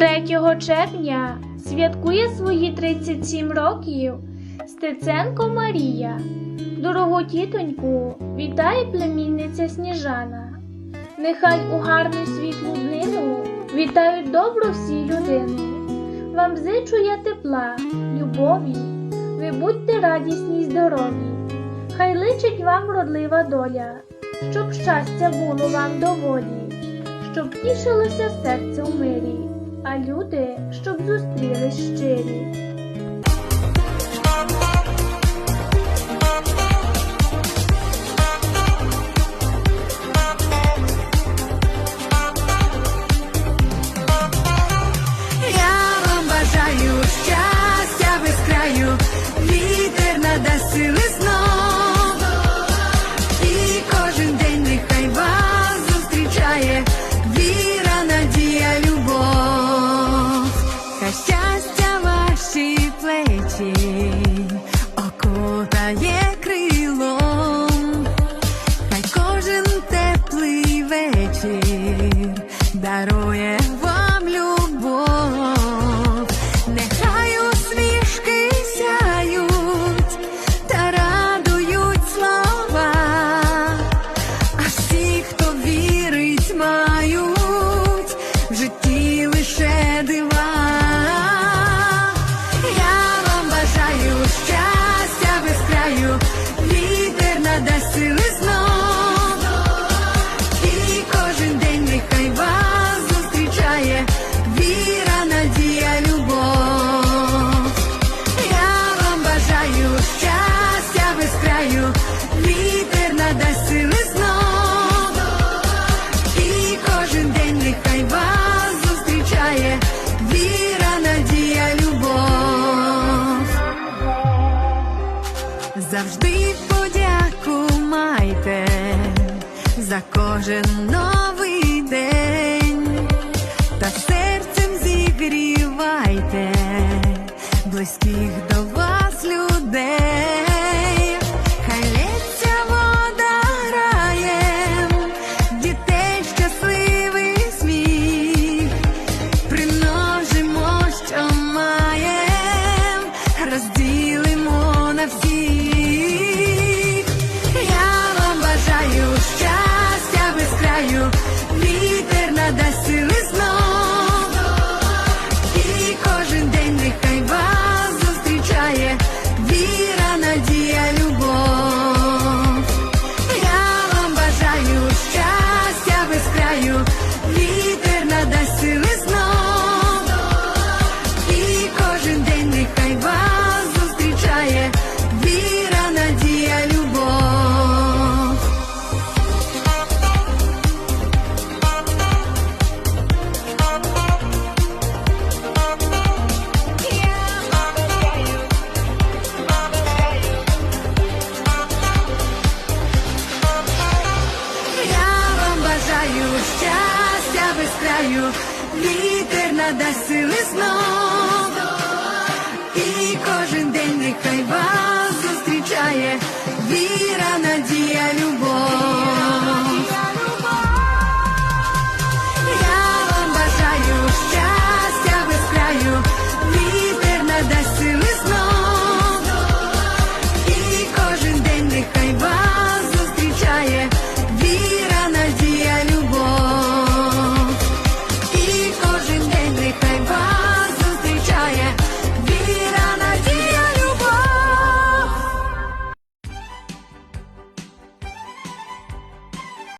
3 червня святкує свої 37 років Стеценко Марія. Дорогу тітоньку вітає племінниця Сніжана. Нехай у гарну світлу днину вітають добро всі людини. Вам зичу я тепла, любові, ви будьте радісні й здорові. Хай личить вам родлива доля, щоб щастя було вам доволі, щоб тішилося серце у мирі а люди, щоб зустрілись щирі. that завжди подяку майте за кожен новий день та серцем зігрівайте близьких до вас людей. без краю, вітер надасть сили знов.